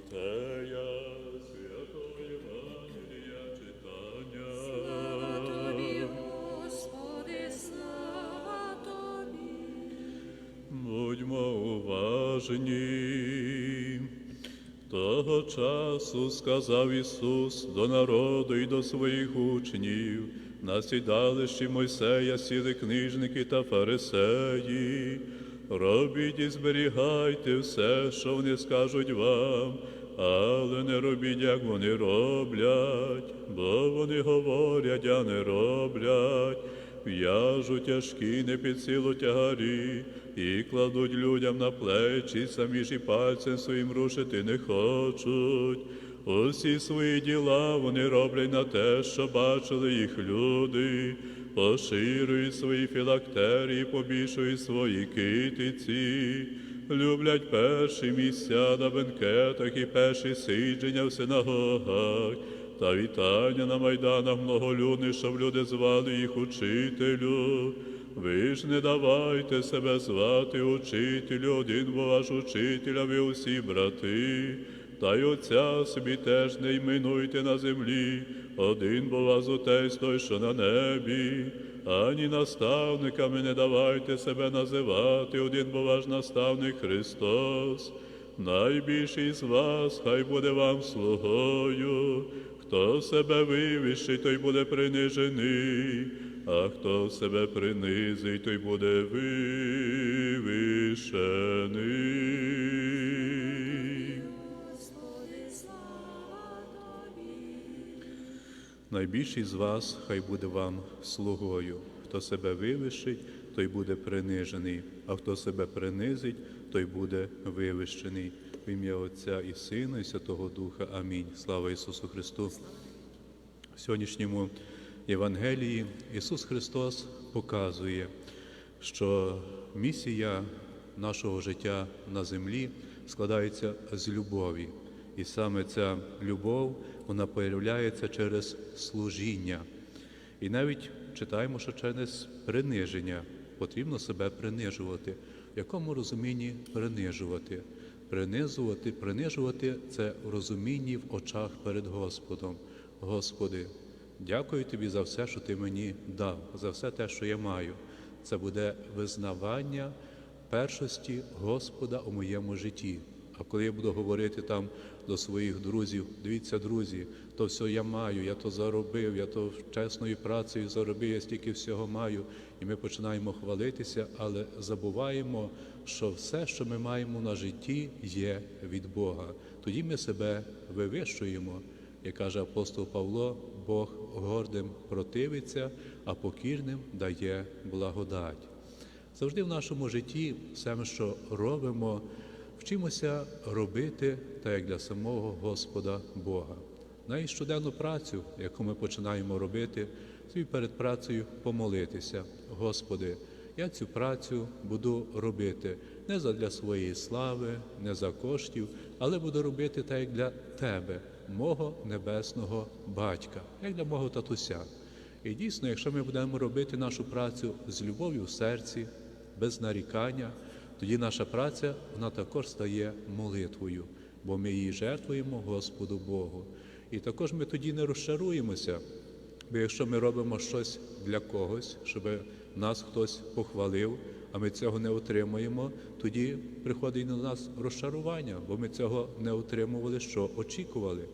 Матея, святого Євангелія читання. Слава тобі, Господи, слава тобі. Будьмо уважні. Того часу сказав Ісус до народу і до своїх учнів, на сідалищі Мойсея сіли книжники та фарисеї. Робіть і зберігайте все, що вони скажуть вам, але не робіть, як вони роблять, бо вони говорять, а не роблять. В'яжуть тяжкі не під силу тягарі і кладуть людям на плечі, самі ж і пальцем своїм рушити не хочуть. Усі свої діла вони роблять на те, що бачили їх люди, поширюють свої філактерії, побільшують свої китиці, люблять перші місця на бенкетах і перші сидження в синагогах. Та вітання на майданах многолюдних, щоб люди звали їх учителю. Ви ж не давайте себе звати учителю, один бо ваш учитель, а ви усі брати. Та й отця собі теж не йменуйте на землі, один бо вас отець той, що на небі, ані наставниками не давайте себе називати, один бо наставник Христос. Найбільший з вас, хай буде вам слугою. Хто себе вивищить, той буде принижений, а хто себе принизить, той буде вивищений. Найбільший з вас хай буде вам слугою. Хто себе вивищить, той буде принижений, а хто себе принизить, той буде вивищений. В ім'я Отця і Сина, і Святого Духа. Амінь. Слава Ісусу Христу. В сьогоднішньому Євангелії Ісус Христос показує, що місія нашого життя на землі складається з любові. І саме ця любов вона проявляється через служіння. І навіть читаємо, що через приниження потрібно себе принижувати. В якому розумінні принижувати? Принизувати, принижувати це в розумінні в очах перед Господом. Господи, дякую Тобі за все, що Ти мені дав, за все те, що я маю. Це буде визнавання першості Господа у моєму житті. А коли я буду говорити там до своїх друзів, дивіться, друзі, то все я маю, я то заробив, я то чесною працею заробив, я стільки всього маю. І ми починаємо хвалитися, але забуваємо, що все, що ми маємо на житті, є від Бога. Тоді ми себе вивищуємо. Як каже апостол Павло, Бог гордим противиться, а покірним дає благодать. Завжди в нашому житті все, що робимо, вчимося робити так, як для самого Господа Бога. Навіть щоденну працю, яку ми починаємо робити, собі перед працею помолитися. Господи, я цю працю буду робити не задля своєї слави, не за коштів, але буду робити так, як для Тебе, мого небесного батька, як для мого татуся. І дійсно, якщо ми будемо робити нашу працю з любов'ю в серці, без нарікання, тоді наша праця вона також стає молитвою, бо ми її жертвуємо Господу Богу. І також ми тоді не розчаруємося, бо якщо ми робимо щось для когось, щоб нас хтось похвалив, а ми цього не отримуємо, тоді приходить на нас розчарування, бо ми цього не отримували, що очікували.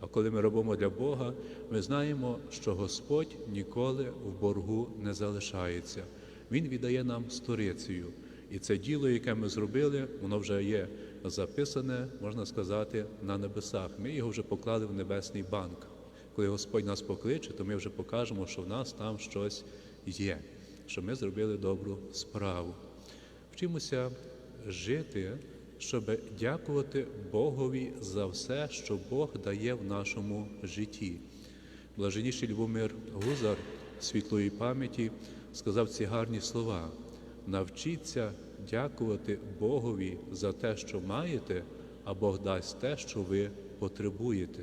А коли ми робимо для Бога, ми знаємо, що Господь ніколи в боргу не залишається. Він віддає нам сторицею. І це діло, яке ми зробили, воно вже є записане, можна сказати, на небесах. Ми його вже поклали в небесний банк. Коли Господь нас покличе, то ми вже покажемо, що в нас там щось є, що ми зробили добру справу. Вчимося жити, щоб дякувати Богові за все, що Бог дає в нашому житті. Блаженніший Любомир Гузар світлої пам'яті сказав ці гарні слова: навчіться дякувати Богові за те, що маєте, а Бог дасть те, що ви потребуєте.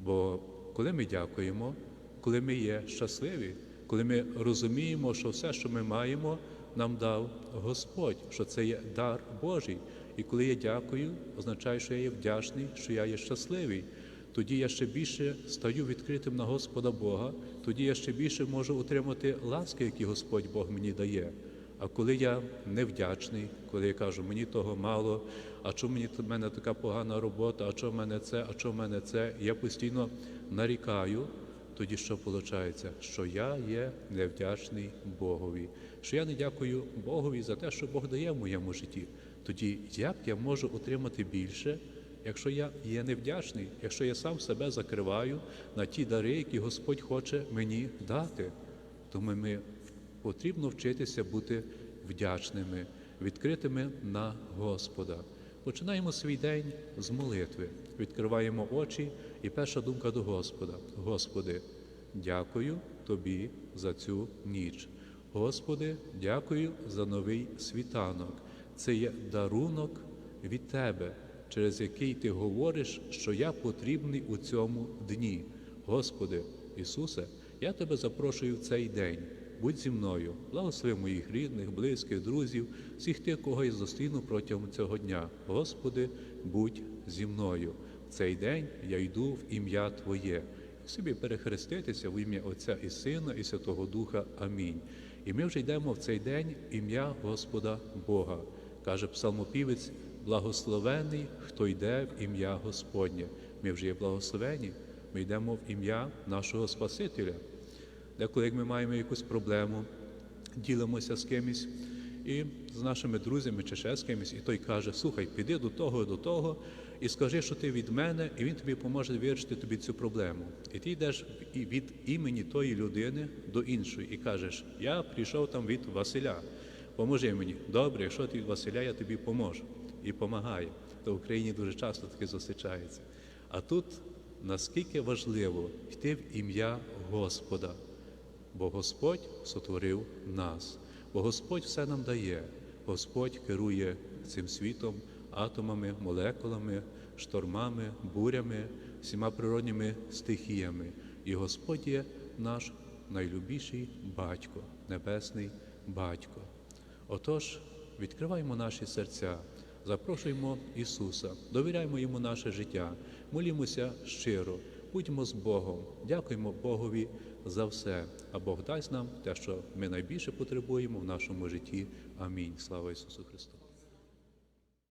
Бо коли ми дякуємо, коли ми є щасливі, коли ми розуміємо, що все, що ми маємо, нам дав Господь, що це є дар Божий. І коли я дякую, означає, що я є вдячний, що я є щасливий. Тоді я ще більше стаю відкритим на Господа Бога, тоді я ще більше можу отримати ласки, які Господь Бог мені дає. А коли я невдячний, коли я кажу, мені того мало, а чому мені в мене така погана робота, а чому в мене це, а чому в мене це, я постійно нарікаю, тоді що виходить? Що я є невдячний Богові, що я не дякую Богові за те, що Бог дає в моєму житті. Тоді як я можу отримати більше, якщо я є невдячний, якщо я сам себе закриваю на ті дари, які Господь хоче мені дати? Тому ми потрібно вчитися бути вдячними, відкритими на Господа. Починаємо свій день з молитви, відкриваємо очі, і перша думка до Господа: Господи, дякую Тобі за цю ніч. Господи, дякую за новий світанок. Це є дарунок від Тебе, через який Ти говориш, що я потрібний у цьому дні. Господи, Ісусе, я Тебе запрошую в цей день. Будь зі мною, благослови моїх рідних, близьких, друзів, всіх тих, кого я зустріну протягом цього дня. Господи, будь зі мною. В цей день я йду в ім'я Твоє. І собі перехреститися в ім'я Отця і Сина, і Святого Духа. Амінь. І ми вже йдемо в цей день ім'я Господа Бога. Каже псалмопівець, благословений, хто йде в ім'я Господнє. Ми вже є благословені, ми йдемо в ім'я нашого Спасителя. Деколи як ми маємо якусь проблему, ділимося з кимось і з нашими друзями чи ще з кимось, і той каже: слухай, піди до того, до того, і скажи, що ти від мене, і він тобі поможе вирішити тобі цю проблему. І ти йдеш від імені тої людини до іншої і кажеш: Я прийшов там від Василя. Поможи мені. Добре, якщо ти від Василя, я тобі поможу. І помагає. То в Україні дуже часто таке зустрічається. А тут наскільки важливо йти в ім'я Господа. Бо Господь сотворив нас, бо Господь все нам дає. Господь керує цим світом, атомами, молекулами, штормами, бурями, всіма природніми стихіями. І Господь є наш найлюбіший батько, небесний батько. Отож, відкриваємо наші серця, запрошуємо Ісуса, довіряємо Йому наше життя, молімося щиро, будьмо з Богом, дякуємо Богові за все. А Бог дасть нам те, що ми найбільше потребуємо в нашому житті. Амінь. Слава Ісусу Христу!